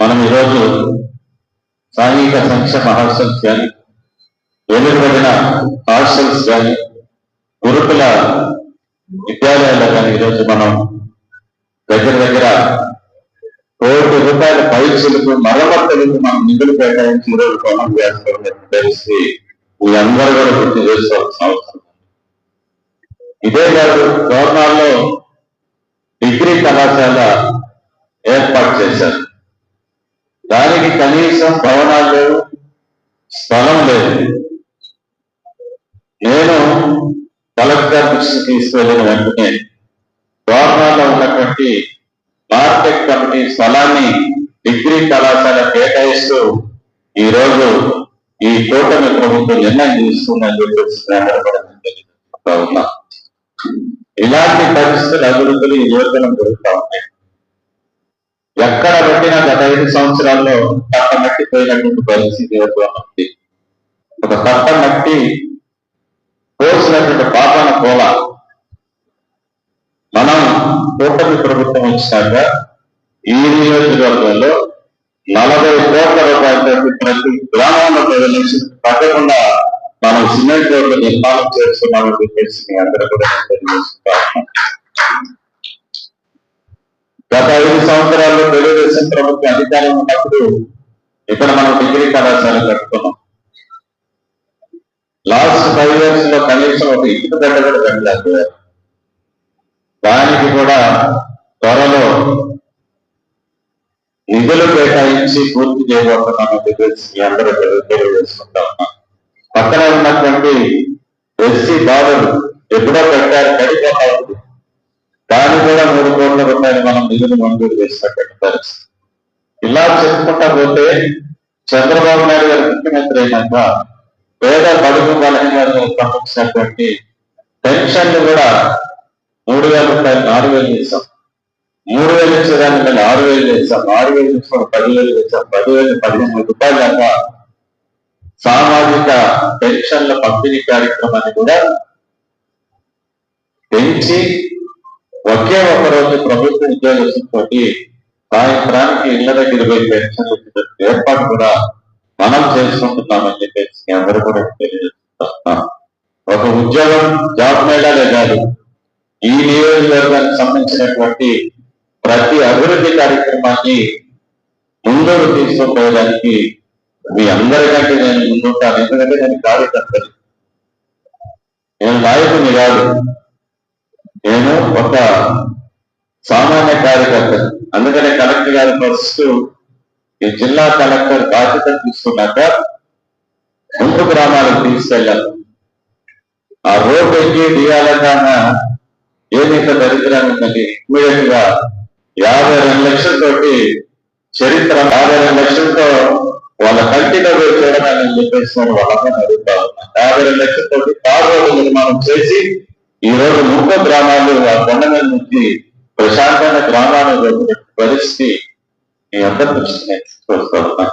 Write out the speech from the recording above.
మనం ఈరోజు సాంఘిక సంక్షేమ హాస్టల్స్ కానీ వెలువడిన హాస్టల్స్ కానీ గురుకుల విద్యాలయాల్లో కానీ ఈరోజు మనం దగ్గర దగ్గర కోటి రూపాయల పైసలకు మరమ్మతులకు మనం నిధులు కేటాయించి ఈరోజు పనులు చేస్తామని తెలిసి మీ అందరూ కూడా గుర్తు చేసుకోవాల్సిన అవసరం ఇదే కాదు గవర్నర్లో డిగ్రీ కళాశాల ఏర్పాటు చేశారు. దానికి కనీసం భవనాలు లేవు స్థలం లేదు. నేను కలెక్టర్ దృష్టికి తీసుకెళ్ళిన వెంటనే గవర్నర్లో ఉన్నటువంటి మార్కెట్ కమిటీ స్థలాన్ని డిగ్రీ కళాశాల కేటాయిస్తూ ఈ రోజు ఈ కూటమి ప్రభుత్వం నిర్ణయం తీసుకుందని చెప్పేసి ఉన్నా. ఇలాంటి పరిస్థితులు అభివృద్ధులు ఈ యువతనం జరుగుతూ ఉన్నాయి. ఎక్కడ పెట్టినా గత ఐదు సంవత్సరాల్లో కట్ట మట్టి పోయినటువంటి పరిస్థితి యువతనం ఉంది. ఒక కట్ట మట్టి పోసినటువంటి పాపన పోల మనం కూటమి ప్రభుత్వం వచ్చినాక ఈ నియోజకవర్గంలో నలభై కోట్ల రూపాయలతో ప్రతి గ్రామంలో ప్రజలకు తగ్గకుండా మనం సిమెంట్ రోడ్లు నిర్మాణం చేస్తున్నామని చెప్పేసి అందరూ కూడా తెలియజేస్తా ఉన్నాం. గత ఐదు సంవత్సరాల్లో తెలుగుదేశం ప్రభుత్వం అధికారం ఉన్నప్పుడు ఇక్కడ మనం డిగ్రీ కళాశాల కట్టుకున్నాం. లాస్ట్ ఫైవ్ ఇయర్స్లో కనీసం ఒక ఇటుక గడ్డ కూడా కట్టలేదు. దానికి కూడా త్వరలో నిధులు కేటాయించి పూర్తి చేయబోతున్నాను డిగ్రీస్ మీ అందరూ తెలి- తెలియజేసుకుంటా ఉన్నాం. పక్కన ఉన్నటువంటి ఎస్సీ బాధలు ఎప్పుడో పెట్టారు కడిపోతా ఉంది దాన్ని కూడా మూడు కోట్ల రూపాయలు మనం నిధులు మంజూరు చేసినటువంటి పరిస్థితి. ఇలా చెప్పుకుంటా పోతే చంద్రబాబు నాయుడు గారు ముఖ్యమంత్రి అయినాక పేద బడుగు బలహీనలకు సంబంధించినటువంటి పెన్షన్లు కూడా మూడు వేల రూపాయలు నాలుగు వేలు చేశాం. మూడు వేలు ఇచ్చేదాన్ని మేము ఆరు వేలు చేశాం. ఆరు వేలు ఇచ్చిన పదివేలు చేశాం. పదివేలు పదిహేను వేల రూపాయల దాకా సామాజిక పెన్షన్ల పంపిణీ కార్యక్రమాన్ని కూడా పెంచి ఒకే ఒక రోజు ప్రభుత్వ ఉద్యోగస్తులతో సాయంత్రానికి ఇళ్ళ దగ్గర పోయి పెన్షన్లు ఇచ్చేటట్టు ఏర్పాటు కూడా మనం చేసుకుంటున్నామని చెప్పేసి అందరూ కూడా తెలియజేస్తున్నాం. ఒక ఉద్యోగం జాబ్ మేళాలే కాదు. ఈ నియోజకవర్గానికి సంబంధించినటువంటి ప్రతి అభివృద్ధి కార్యక్రమాన్ని ముందుకు తీసుకుపోయడానికి మీ అందరికంటే నేను ముందుంటాను. ఎందుకంటే నేను కార్యకర్తని. నేను నాయకుని కాదు. నేను ఒక సామాన్య కార్యకర్త అందుకనే కలెక్టర్ గారు ఫస్ట్ ఈ జిల్లా కలెక్టర్ బాధ్యత తీసుకున్నాక ముందు గ్రామాలకు తీసుకెళ్ళాను ఆ రోడ్డు ఎక్కి దిగాలన్న ఏదైతే దరిద్రాన్ని ఉందని ఇమీడియట్గా యాభై రెండు లక్షలతోటి చరిత్ర యాభై రెండు లక్షలతో వాళ్ళ కంటిలో పోయి చూడమని చెప్పేసి వాళ్ళందరూ అడుగుతా యాభై రెండు లక్షలతోటి తార్ రోడ్డు నిర్మాణం చేసి ఈ రోజు ముప్పై గ్రామాలు ఆ కొండ మీద నుంచి ప్రశాంతమైన గ్రామాలు పరిస్థితి మీ అందరి దృష్టిని చూస్తా ఉన్నా